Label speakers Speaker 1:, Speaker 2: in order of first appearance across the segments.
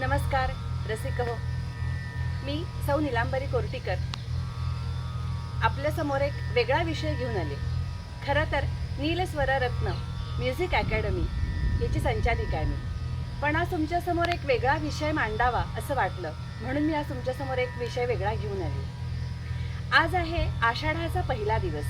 Speaker 1: नमस्कार रसिक हो. मी सौ निलांबरी कोर्टीकर. आपल्यासमोर एक वेगळा विषय घेऊन आले. खरं तर नीलस्वर रत्न म्युझिक अकॅडमी याची संचालिका आहे मी. पण आज तुमच्यासमोर एक वेगळा विषय मांडावा असं वाटलं म्हणून मी आज तुमच्यासमोर एक विषय वेगळा घेऊन आले. आज आहे आषाढाचा पहिला दिवस.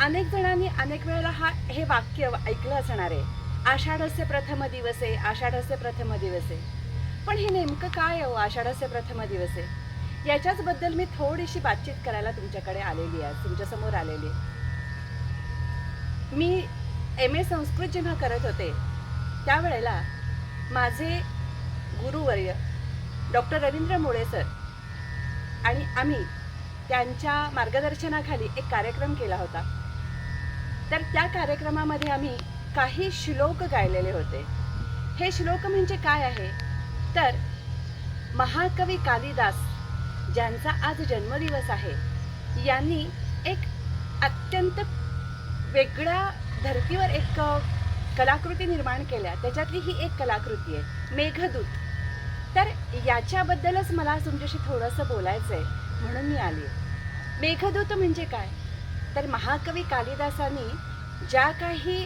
Speaker 1: अनेक जणांनी अनेक वेळेला हा हे वाक्य ऐकलं असणार आहे. आषाढस्य प्रथम दिवसे आषाढस्य प्रथम दिवसे. पण हे नेमकं काय हो? आषाढाचे प्रथम दिवसे याच्याच बद्दल मी थोडीशी बातचीत करायला तुमच्याकडे आलेली आहे तुमच्यासमोर आलेली मी एम ए संस्कृत जेव्हा करत होते त्यावेळेला माझे गुरुवर्य डॉक्टर रवींद्र मुळे सर आणि आम्ही त्यांच्या मार्गदर्शनाखाली एक कार्यक्रम केला होता. तर त्या कार्यक्रमामध्ये आम्ही काही श्लोक गायलेले होते. हे श्लोक म्हणजे काय आहे? तर महाकवी कालिदास ज्यांचा आज जन्मदिवस आहे यांनी एक अत्यंत वेगळ्या धर्तीवर एक कलाकृती निर्माण केल्या. त्याच्यातली ही एक कलाकृती आहे मेघदूत. तर याच्याबद्दलच मला तुमच्याशी थोडंसं बोलायचं आहे म्हणून मी आली. मेघदूत म्हणजे काय? तर महाकवी कालिदासांनी ज्या काही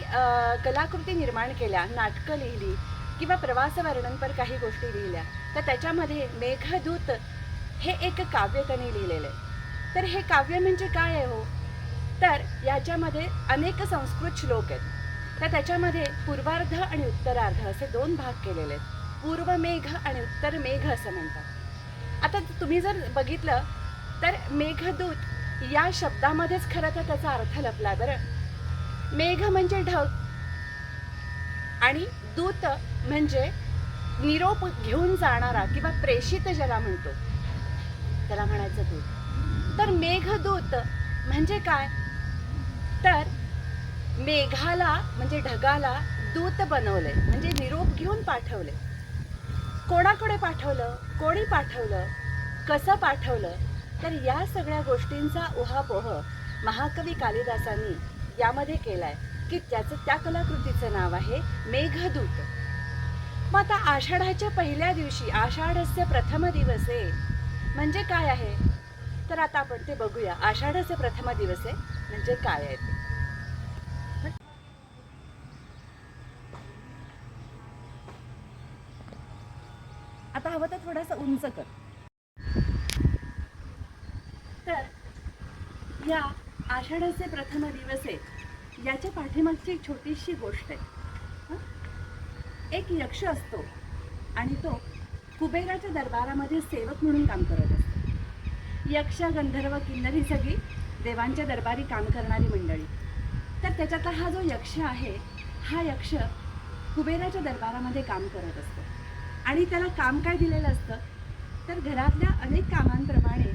Speaker 1: कलाकृती निर्माण केल्या नाटकं लिहिली किंवा प्रवास वर्णनपर काही गोष्टी लिहिल्या तर त्याच्यामध्ये मेघदूत हे एक काव्य त्यांनी लिहिलेलं आहे. तर हे काव्य म्हणजे काय आहे हो? तर याच्यामध्ये अनेक संस्कृत श्लोक आहेत. तर त्याच्यामध्ये पूर्वार्ध आणि उत्तरार्ध असे दोन भाग केलेले आहेत. पूर्व मेघ आणि उत्तर मेघ असं म्हणतात. आता तुम्ही जर बघितलं तर मेघदूत या शब्दामध्येच खरं तर त्याचा अर्थ लपला बरं. मेघ म्हणजे ढग आणि दूत म्हणजे निरोप घेऊन जाणारा किंवा प्रेषित ज्याला म्हणतो त्याला म्हणायचं दूत तर मेघदूत म्हणजे काय? तर मेघाला म्हणजे ढगाला दूत बनवले म्हणजे निरोप घेऊन पाठवले. कोणाकडे पाठवलं? कोणी पाठवलं? कसं पाठवलं? तर या सगळ्या गोष्टींचा उहापोह महाकवी कालिदासांनी यामध्ये केला आहे की त्याचं त्या कलाकृतीचं नाव आहे मेघदूत. मग आता आषाढाच्या पहिल्या दिवशी आषाढस्य प्रथम दिवसे म्हणजे काय आहे? तर आता आपण ते बघूया. आषाढस्य प्रथम दिवसे म्हणजे काय आहे ते? आता हवं तर थोडंसं उंच कर. तर या आषाढाचे प्रथम दिवस आहे याच्या पाठीमागची एक छोटीशी गोष्ट आहे. एक यक्ष असतो आणि तो कुबेराच्या दरबारामध्ये सेवक म्हणून काम करत असतो. यक्ष गंधर्व किन्नर ही सगळी देवांच्या दरबारी काम करणारी मंडळी. तर त्याच्यातला हा जो यक्ष आहे हा यक्ष कुबेराच्या दरबारामध्ये काम करत असतो. आणि त्याला काम काय दिलेलं असतं? तर घरातल्या अनेक कामांप्रमाणे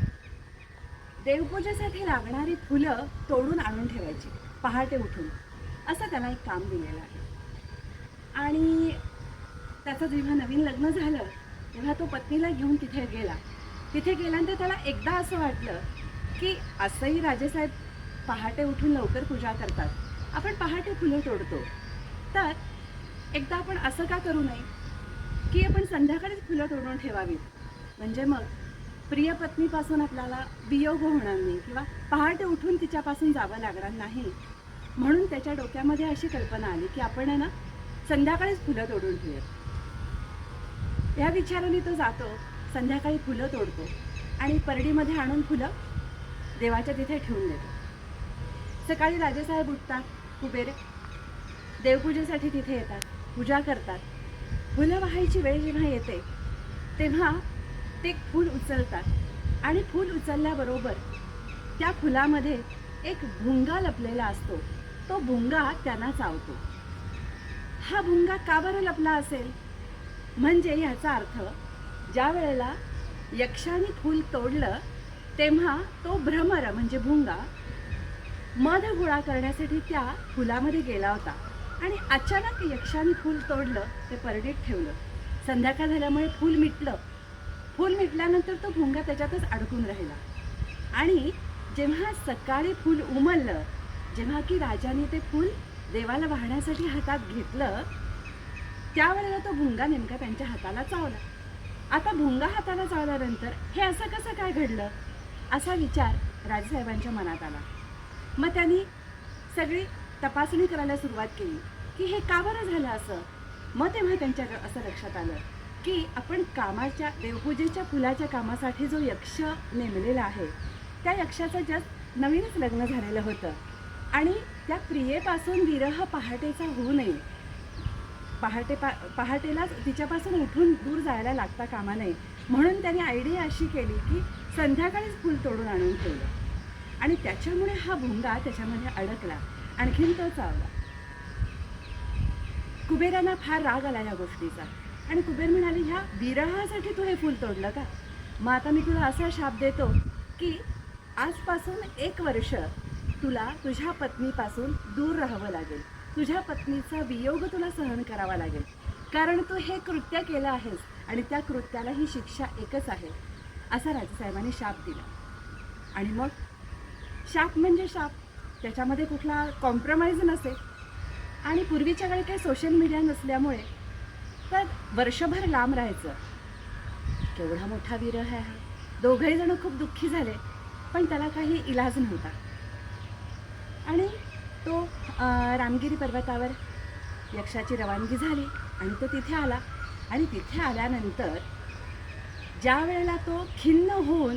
Speaker 1: देवपूजेसाठी लागणारी फुलं तोडून आणून ठेवायची. पहाटे उठून. असं त्याला एक काम दिलेलं आहे. आणि त्याचं जेव्हा नवीन लग्न झालं तेव्हा तो पत्नीला घेऊन तिथे गेला. तिथे गेल्यानंतर त्याला एकदा असं वाटलं की असंही राजेसाहेब पहाटे उठून लवकर पूजा करतात. आपण पहाटे फुलं तोडतो. तर एकदा आपण असं का करू नये? की आपण संध्याकाळीच फुलं तोडून ठेवावीत. म्हणजे मग प्रिय पत्नीपासून आपल्याला वियोग होणार नाही किंवा पहाटे उठून तिच्यापासून जावं लागणार नाही. म्हणून त्याच्या डोक्यामध्ये अशी कल्पना आली की आपण ना संध्याकाळीच फुलं तोडून ठेवूयात या विचाराने तो जातो संध्याकाळी फुलं तोडतो आणि परडीमध्ये आणून फुलं देवाच्या तिथे ठेवून देतो. सकाळी राजेसाहेब उठतात कुबेर देवपूजेसाठी तिथे येतात पूजा करतात. फुलं वाहायची वेळ जेव्हा येते तेव्हा ते फूल उचलतात. आणि फूल उचलल्याबरोबर त्या फुलामध्ये एक भुंगा लपलेला असतो. तो भुंगा त्यांना चावतो. हा भुंगा का बरं लपला असेल? म्हणजे ह्याचा अर्थ ज्या वेळेला यक्षाने फूल तोडलं तेव्हा तो भ्रमर म्हणजे भुंगा मध गोळा करण्यासाठी त्या फुलामध्ये गेला होता. आणि अचानक यक्षाने फूल तोडलं ते परडीत ठेवलं. संध्याकाळ झाल्यामुळे फूल मिटलं. फूल मिटल्यानंतर तो भुंगा त्याच्यातच अडकून राहिला. आणि जेव्हा सकाळी फूल उमललं जेव्हा की राजाने ते फूल देवाला वाहण्यासाठी हातात घेतलं त्यावेळेला तो भुंगा नेमका त्यांच्या हाताला चावला. आता भुंगा हाताला चावल्यानंतर हे असं कसं काय घडलं? असा विचार राजसाहेबांच्या मनात आला. मग त्यांनी सगळी तपासणी करायला सुरुवात केली की हे का बरं झालं असं? मग तेव्हा त्यांच्या असं लक्षात आलं की आपण कामाच्या देवपूजेच्या फुलाच्या कामासाठी जो यक्ष नेमलेला आहे त्या यक्षाचं जस्ट नवीनच लग्न झालेलं होतं. आणि त्या प्रियेपासून विरह पहाटेचा होऊ नये. पहाटे पा पहाटेलाच तिच्यापासून उठून दूर जायला लागता कामा नये. म्हणून त्याने आयडिया अशी केली की संध्याकाळीच फूल तोडून आणून ठेवलं. आणि त्याच्यामुळे हा भुंगा त्याच्यामध्ये अडकला. आणखीन तो चावला. कुबेरांना फार राग आला या गोष्टीचा. आणि कुबेर म्हणाले ह्या विरहासाठी तू हे फूल तोडलं का? मग आता मी तुला असा शाप देतो की आजपासून एक वर्ष तुला तुझ्या पत्नीपासून दूर राहावं लागेल. तुझ्या पत्नीचा वियोग तुला सहन करावा लागेल. कारण तू हे कृत्य केलं आहेस आणि त्या कृत्याला ही शिक्षा एकच आहे असा राजसाहेबांनी शाप दिला. आणि मग? शाप म्हणजे शाप. त्याच्यामध्ये कुठला कॉम्प्रोमाइज नसे आणि पूर्वीच्या वेळी काही सोशल मीडिया नसल्यामुळे तर वर्षभर लांब राहायचं? केवढा मोठा विरह आहे. हा दोघंही जण खूप दुःखी झाले पण त्याला काही इलाज नव्हता. आणि तो रामगिरी पर्वतावर यक्षाची रवानगी झाली आणि तो तिथे आला. आणि तिथे आल्यानंतर ज्या वेळेला तो खिन्न होऊन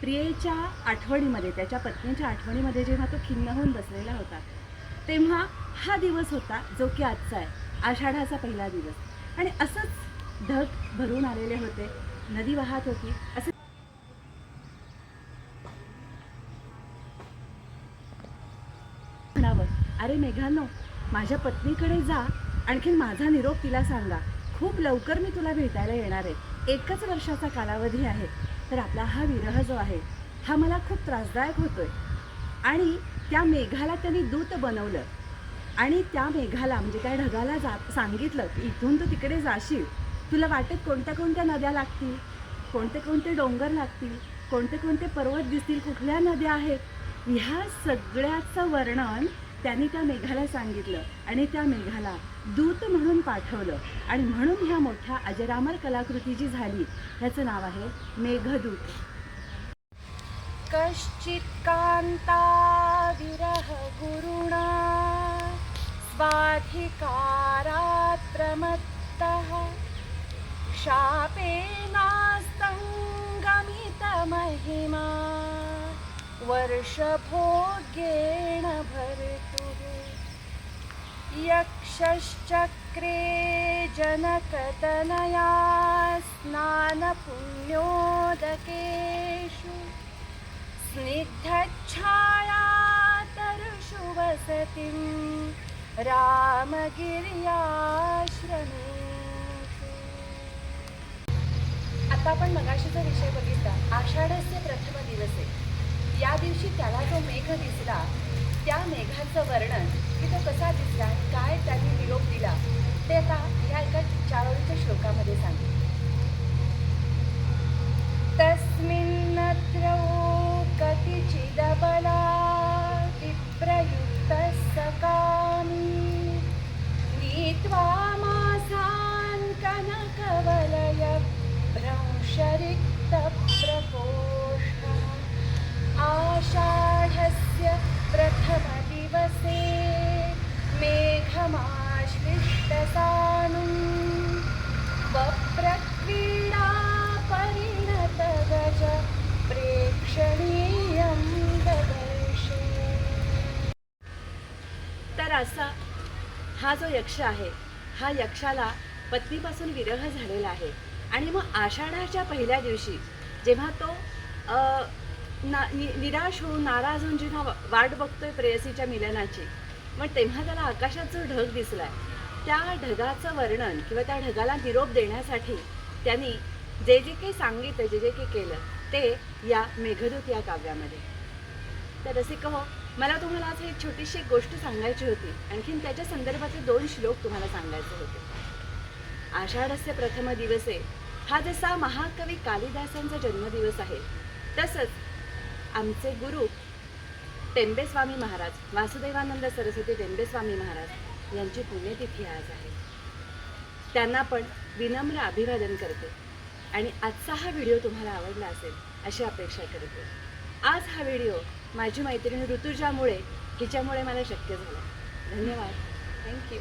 Speaker 1: प्रियेच्या आठवणीमध्ये त्याच्या पत्नीच्या आठवणीमध्ये जेव्हा तो खिन्न होऊन बसलेला होता तेव्हा हा दिवस होता जो की आजचा आहे. आषाढाचा पहिला दिवस. आणि असंच ढग भरून आलेले होते. नदी वाहत होती. असं म्हणावं अरे मेघांनो माझ्या पत्नीकडे जा. आणखीन माझा निरोप तिला सांगा. खूप लवकर मी तुला भेटायला येणार आहे. एकच वर्षाचा कालावधी आहे. तर आपला हा विरह जो आहे हा मला खूप त्रासदायक होतोय. आणि त्या मेघाला त्यांनी दूत बनवलं. आणि त्या मेघाला म्हणजे त्या ढगाला जा सांगितलं की इथून तू तिकडे जाशील. तुला वाटेत कोणत्या कोणत्या नद्या लागतील? कोणते कोणते डोंगर लागतील? कोणते कोणते पर्वत दिसतील? कुठल्या नद्या आहेत? ह्या सगळ्याचं वर्णन त्यांनी त्या मेघाला सांगितलं आणि त्या मेघाला दूत म्हणून पाठवलं. आणि म्हणून ह्या मोठ्या अजरामर कलाकृती जी झाली ह्याचं नाव आहे मेघदूत. कश्चित कांता विरह गुरुणा स्वाधिकारात् प्रमत्तः शापेनास्तङ्गमितमहिमा वर्षभोग्येण भर्तुः। यक्षश्चक्रे जनकतनया स्नानपुण्योदकेषु स्निग्धच्छायातरुषु वसतिम् रामगिर्याश्रमेषु आता आपण मगाशीचा विषय बघितला. आषाढस्य प्रथम दिवसे. या दिवशी त्याला जो मेघ दिसला त्या मेघाचं वर्णन की तो कसा दिसला आणि काय त्यांनी निरोप दिला ते आता ह्या एका चारोळीच्या श्लोकामध्ये सांगितलं तस्मिन्नत्र कतिचिदबला असा हा जो यक्ष आहे हा यक्षाला पत्नीपासून विरह झालेला आहे. आणि मग आषाढाच्या पहिल्या दिवशी जेव्हा तो ना नि निराश होऊन नाराज होऊन जेव्हा वाट बघतोय प्रेयसीच्या मिलनाची मग तेव्हा त्याला आकाशात जो ढग दिसलाय त्या ढगाचं वर्णन किंवा त्या ढगाला निरोप देण्यासाठी त्यांनी जे जे काही सांगितलं जे जे काही केलं ते या मेघदूत या काव्यामध्ये. तर रसिक हो मला तुम्हाला आज एक छोटीशी एक गोष्ट सांगायची होती. आणखीन त्याच्या संदर्भातले दोन श्लोक तुम्हाला सांगायचे होते. आषाढस्य प्रथम दिवसे हा जसा महाकवी कालिदासांचा जन्मदिवस आहे तसंच आमचे गुरु टेंबेस्वामी महाराज वासुदेवानंद सरस्वती टेंबेस्वामी महाराज यांची पुण्यतिथी आज आहे. त्यांना पण विनम्र अभिवादन करते आणि आजचा हा व्हिडिओ तुम्हाला आवडला असेल अशी अपेक्षा करते. आज हा व्हिडिओ माझी मैत्रीण ऋतुजामुळे हिच्यामुळे मला शक्य झालं. धन्यवाद. थँक्यू